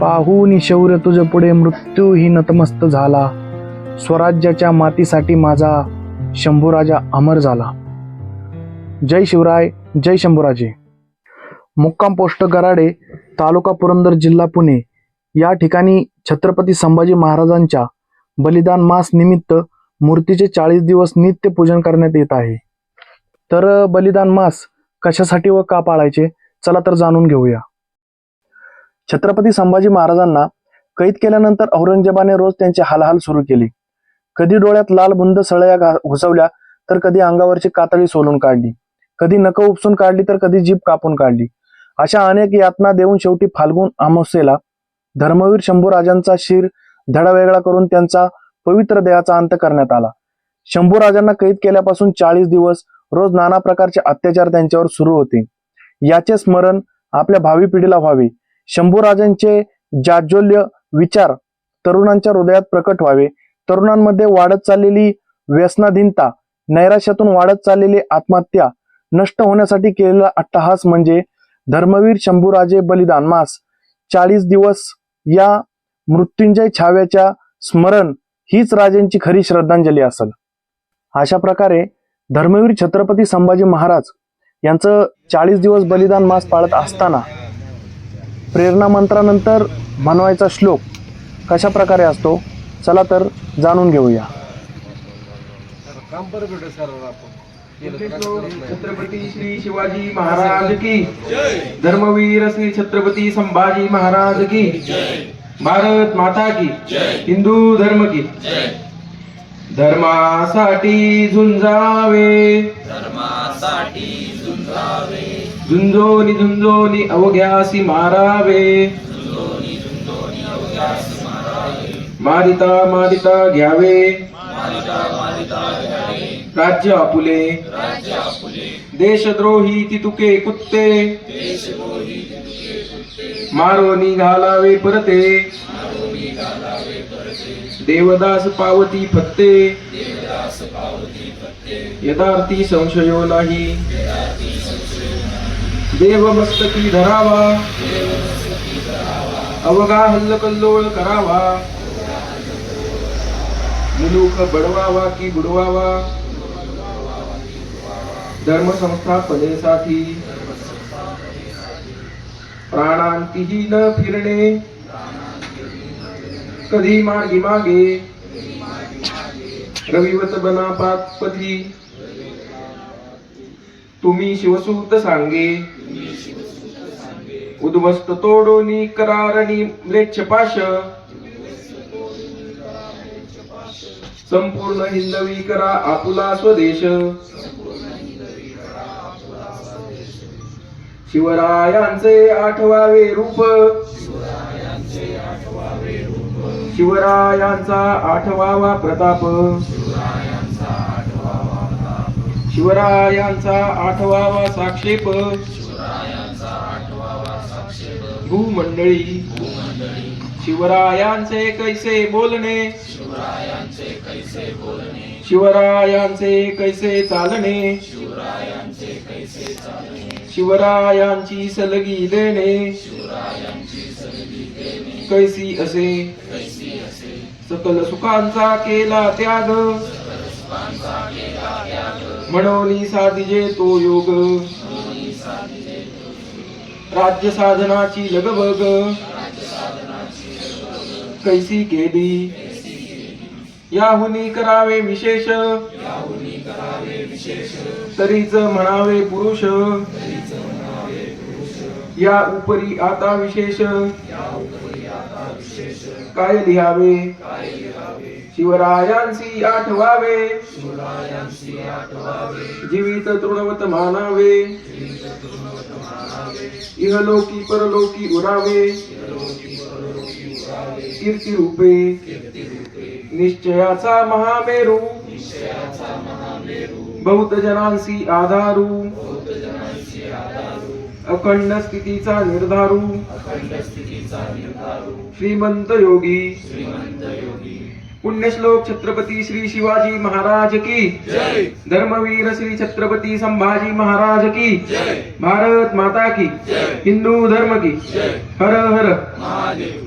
पाहून शौर्य तुझ पुढे मृत्यूही नतमस्त झाला. स्वराज्याच्या मातीसाठी माझा शंभूराजा अमर झाला. जय शिवराय जय शंभूराजे. मुक्काम पोस्ट गराडे तालुका पुरंदर जिल्हा पुणे. या ठिकाणी छत्रपती संभाजी महाराजांच्या बलिदान मास निमित्त मूर्तीचे चाळीस दिवस नित्य पूजन करण्यात येत आहे. तर बलिदान मास कशासाठी व का पाळायचे? चला तर जाणून घेऊया. छत्रपती संभाजी महाराजांना कैद केल्यानंतर औरंगजेबाने रोज त्यांची हालहाल सुरू केली. कधी डोळ्यात लाल बुंद सळया घा- घुसवल्या तर कधी अंगावरची कातळी सोलून काढली. कधी नकं उपसून काढली तर कधी जीभ कापून काढली. अशा अनेक यातना देऊन शेवटी फाल्गुन अमावस्येला धर्मवीर शंभूराजांचा शिर धडा वेगळा करून त्यांचा पवित्र देहाचा अंत करण्यात आला. शंभूराजांना कैद केल्यापासून चाळीस दिवस रोज नाना प्रकारचे अत्याचार त्यांच्यावर सुरू होते. याचे स्मरण आपल्या भावी पिढीला व्हावे. शंभूराजांचे जाज्वल्य विचार तरुणांच्या हृदयात प्रकट व्हावे. तरुणांमध्ये वाढत चाललेली व्यसनाधीनता नैराश्यातून वाढत चाललेली आत्महत्या नष्ट होण्यासाठी केलेला अट्टहास म्हणजे धर्मवीर शंभूराजे बलिदान मास. चाळीस दिवस या मृत्युंजय छाव्याच्या स्मरण हीच राजांची खरी श्रद्धांजली असेल. अशा प्रकारे धर्मवीर छत्रपती संभाजी महाराज यांचं चाळीस दिवस बलिदान मास पाळत असताना प्रेरणा मंत्रानंतर म्हणवायचा श्लोक कशा प्रकारे असतो चला तर जाणून घेऊया. छत्रपती श्री शिवाजी महाराज की धर्मवीर श्री छत्रपती संभाजी महाराज की भारत माता की हिंदू धर्म की. धर्मासाठी झुंजावे. झुंजोनी झुंजोनी अवघ्यासी मारावे. मारिता मारिता घ्यावे. राज्य आपुले. देशद्रोही तितुके कुत्ते. मारोनी घालावे परते. देवदास पावती फत्ते. यथार्थी संशयो नाही. देवमस्तकी धरावा. अवघा हल्लकल्लोळ करावा. मुलूक बडवावा की बुडवावा. धर्म संस्थापनेसाठी प्राणांतीही न फिरणे. कधी मागे मागे. रविवत बना पातपती तुम्ही शिवसूत सांगे. उद्वस्त तोडोनी करारणी म्लेच्छपाश संपूर्ण हिंदवी करा आपुला स्वदेश. शिवरायांचे आठवावे रूप. शिवरायांचा आठवावा प्रताप. शिवरायांचा आठवावा साक्षेप. भूमंडळी. शिवरायांचे कैसे बोलणे. शिवरायांचे कैसे चालणे. शिवरायांची सलगी देणे. कैसी असे. सकल सुखांचा केला त्याग. म्हणून साधिजे तो योग। राज्य साधनाची लगबग कैसी केली याहुनी करावे विशेष। तरीच म्हणावे पुरुष। या उपरी आता विशेष। काय लिहावे। शिवरायांसी आठवावे. जीवित तृणवत मानावे. इहलोकी परलोकी उरावे. कीर्ती रूपे. निश्चयाचा महामेरू. बहुत जनांसी आधारू. अखंड स्थितीचा निर्धारू. श्रीमंत योगी. पुण्यश्लोक छत्रपती श्री शिवाजी महाराज की. धर्मवीर श्री छत्रपती संभाजी महाराज की. भारत माता की. हिंदू धर्म की. हर हर.